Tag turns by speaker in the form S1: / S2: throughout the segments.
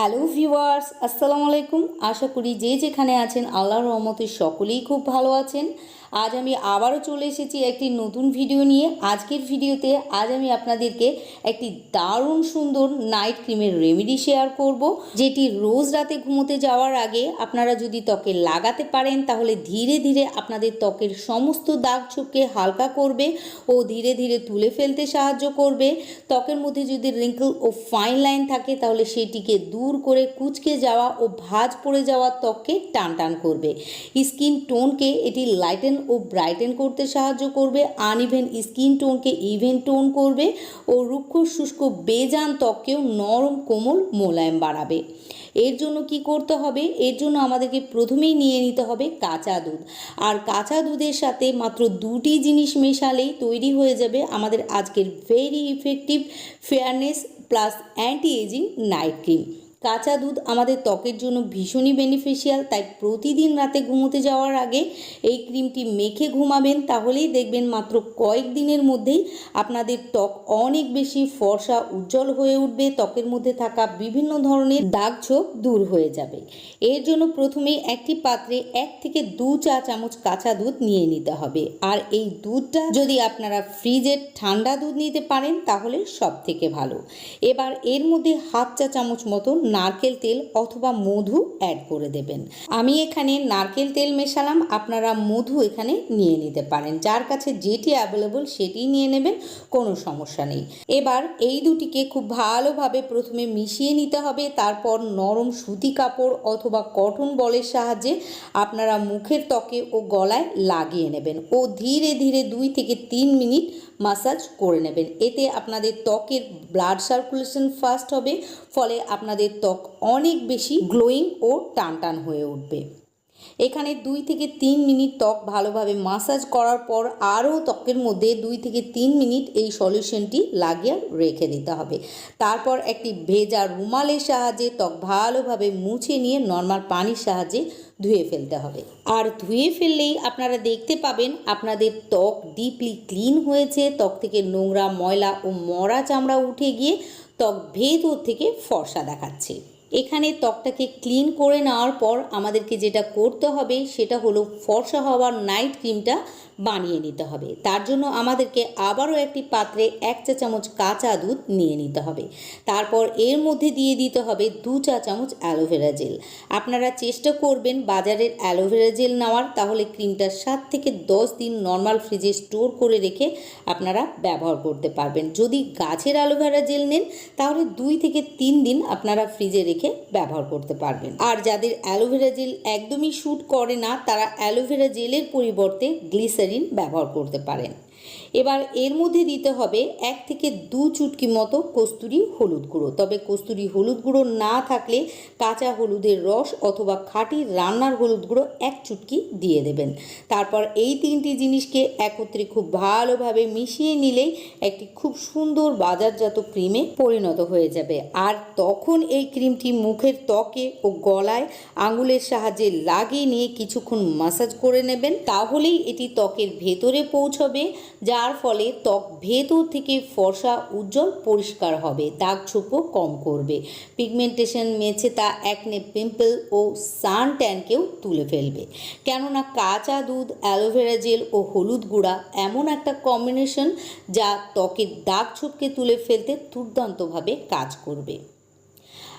S1: Hello viewers, আসসালামু আলাইকুম। আশা করি যে যেখানে আছেন, আল্লাহর রহমতে সকলেই খুব ভালো আছেন। আজ আমি আবারও চলে এসেছি একটি নতুন ভিডিও নিয়ে। আজকের ভিডিওতে আজ আমি আপনাদেরকে একটি দারুণ সুন্দর নাইট ক্রিমের রেমেডি শেয়ার করব, যেটি রোজ রাতে ঘুমোতে যাওয়ার আগে আপনারা যদি ত্বকে লাগাতে পারেন, তাহলে ধীরে ধীরে আপনাদের ত্বকের সমস্ত দাগ ছোপকে হালকা করবে ও ধীরে ধীরে তুলে ফেলতে সাহায্য করবে। ত্বকের মধ্যে যদি রিঙ্কল ও ফাইন লাইন থাকে, তাহলে সেটিকে দূর করে কুচকে যাওয়া ও ভাঁজ পড়ে যাওয়া ত্বককে টান টান করবে। স্কিন টোনকে এটি লাইটেন ও ব্রাইটেন করতে সাহায্য করবে আনইভেন স্কিন টোনকে ইভেন টোন করবে ও রুক্ষ শুষ্ক বেজান ত্বককেও নরম কোমল মোলায়েম বাড়াবে। এর জন্য কি করতে হবে? এর জন্য আমাদেরকে প্রথমেই নিয়ে নিতে হবে কাঁচা দুধ। আর কাঁচা দুধের সাথে মাত্র দুটি জিনিস মেশালেই তৈরি হয়ে যাবে আমাদের আজকের very effective fairness plus anti ageing night cream কাঁচা দুধ আমাদের ত্বকের জন্য ভীষণই বেনিফিশিয়াল তাই প্রতিদিন রাতে ঘুমোতে যাওয়ার আগে এই ক্রিমটি মেখে ঘুমাবেন, তাহলেই দেখবেন মাত্র কয়েক দিনের মধ্যেই আপনাদের ত্বক অনেক বেশি ফর্সা, উজ্জ্বল হয়ে উঠবে, ত্বকের মধ্যে থাকা বিভিন্ন ধরনের দাগ ছোপ দূর হয়ে যাবে। এর জন্য প্রথমেই একটি পাত্রে এক থেকে দু চা চামচ কাঁচা দুধ নিয়ে নিতে হবে। আর এই দুধটা যদি আপনারা ফ্রিজের ঠান্ডা দুধ নিতে পারেন, তাহলে সব থেকে ভালো। এবার এর মধ্যে হাফ চা চামচ মতো নারকেল তেল অথবা মধু অ্যাড করে দেবেন। আমি এখানে নারকেল তেল মেশালাম, আপনারা মধু এখানে নিয়ে নিতে পারেন। যার কাছে যেটি অ্যাভেলেবল সেটি নিয়ে নেবেন, কোনো সমস্যা নেই। এবার এই দুটিকে খুব ভালোভাবে প্রথমে মিশিয়ে নিতে হবে, তারপর নরম সুতি কাপড় অথবা কটন বলের সাহায্যে আপনারা মুখের ত্বকে ও গলায় লাগিয়ে নেবেন ও ধীরে ধীরে দুই থেকে তিন মিনিট মাসাজ করে নেবেন। এতে আপনাদের ত্বকের ব্লাড সার্কুলেশন ফাস্ট হবে, ফলে আপনাদের ত্বক অনেক বেশি গ্লোয়িং ও টান টান হয়ে উঠবে। এখানে দুই থেকে তিন মিনিট ত্বক ভালোভাবে মাসাজ করার পর আরও ত্বকের মধ্যে দুই থেকে তিন মিনিট এই সলিউশনটি লাগিয়ে রেখে দিতে হবে। তারপর একটি ভেজা রুমালের সাহায্যে ত্বক ভালোভাবে মুছে নিয়ে নর্মাল পানির সাহায্যে ধুয়ে ফেলতে হবে। আর ধুয়ে ফেললেই আপনারা দেখতে পাবেন আপনাদের ত্বক ডিপলি ক্লিন হয়েছে, ত্বক থেকে নোংরা ময়লা ও মরা চামড়া উঠে গিয়ে ত্বক ভেতর থেকে ফর্সা দেখাচ্ছে। এখানে ত্বকটাকে ক্লিন করে নেওয়ার পর আমাদেরকে যেটা করতে হবে সেটা হলো ফর্সা হওয়ার নাইট ক্রিমটা বানিয়ে নিতে হবে। তার জন্য আমাদেরকে আবারও একটি পাত্রে এক চা চামচ কাঁচা দুধ নিয়ে নিতে হবে। তারপর এর মধ্যে দিয়ে দিতে হবে দু চা চামচ অ্যালোভেরা জেল। আপনারা চেষ্টা করবেন বাজারের অ্যালোভেরা জেল নেওয়ার, তাহলে ক্রিমটা সাত থেকে দশ দিন নর্মাল ফ্রিজে স্টোর করে রেখে আপনারা ব্যবহার করতে পারবেন। যদি গাছের অ্যালোভেরা জেল নেন, তাহলে দুই থেকে তিন দিন আপনারা ফ্রিজে রেখে ব্যবহার করতে পারবেন। আর যাদের অ্যালোভেরা জেল একদমই শ্যুট করে না, তারা অ্যালোভেরা জেলের পরিবর্তে গ্লিসারিন ব্যবহার করতে পারেন। এবার এর মধ্যে দিতে হবে এক থেকে দু চুটকি মতো কস্তুরি হলুদ গুঁড়ো। তবে কস্তুরি হলুদ গুঁড়ো না থাকলে কাঁচা হলুদের রস অথবা খাঁটি রান্নার হলুদ গুঁড়ো এক চুটকি দিয়ে দেবেন। তারপর এই তিনটি জিনিসকে একত্রে খুব ভালোভাবে মিশিয়ে নিলেই একটি খুব সুন্দর বাজারজাত ক্রিমে পরিণত হয়ে যাবে। আর তখন এই ক্রিমটি মুখের ত্বকে ও গলায় আঙুলের সাহায্যে লাগিয়ে নিয়ে কিছুক্ষণ মাসাজ করে নেবেন। তাহলেই এটি ত্বকের ভেতরে পৌঁছবে যার ফলে ত্বক ভেতর থেকে ফর্সা উজ্জ্বল পরিষ্কার হবে, দাগ ছোপও কম করবে। পিগমেন্টেশন মেছে তা একনে পিম্পল ও সান ট্যানকেও তুলে ফেলবে। কেননা কাঁচা দুধ, অ্যালোভেরা জেল ও হলুদ গুঁড়া এমন একটা কম্বিনেশন যা ত্বকের দাগ ছোপকে তুলে ফেলতে দুর্দান্তভাবে কাজ করবে।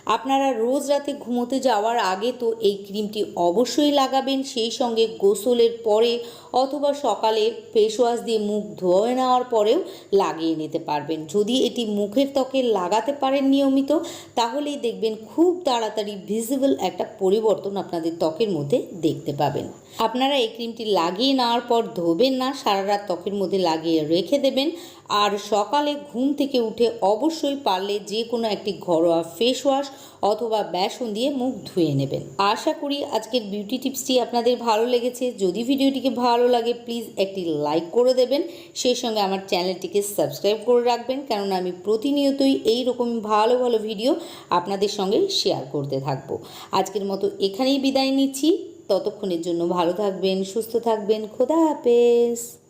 S1: আপনারা রোজ রাতে ঘুমোতে যাওয়ার আগে তো এই ক্রিমটি অবশ্যই লাগাবেন, সেই সঙ্গে গোসলের পরে অথবা সকালে ফেস ওয়াশ দিয়ে মুখ ধুয়ে নেওয়ার পরেও লাগিয়ে নিতে পারবেন। যদি এটি মুখের ত্বকে লাগাতে পারেন নিয়মিত, তাহলেই দেখবেন খুব তাড়াতাড়ি ভিজিবল একটা পরিবর্তন আপনাদের ত্বকের মধ্যে দেখতে পাবেন। আপনারা এই ক্রিমটি লাগিয়ে নেওয়ার পর ধোবেন না, সারা রাত ত্বকের মধ্যে লাগিয়ে রেখে দেবেন। আর সকালে ঘুম থেকে উঠে অবশ্যই পারলে যে কোনো একটি ঘরোয়া ফেস ওয়াশ অথবা বেসন দিয়ে মুখ ধুয়ে নেবেন। আশা করি আজকের বিউটি টিপসটি আপনাদের ভালো লেগেছে। যদি ভিডিওটিকে ভালো লাগে প্লিজ একটি লাইক করে দেবেন। সেই সঙ্গে আমার চ্যানেলটিকে সাবস্ক্রাইব করে রাখবেন। কেননা আমি প্রতিনিয়তই এই রকম ভালো ভালো ভিডিও আপনাদের সঙ্গে শেয়ার করতে থাকব। আজকের মতো এখানেই বিদায় নিচ্ছি। ততক্ষণের জন্য ভালো থাকবেন, সুস্থ থাকবেন। খোদা হাফেজ।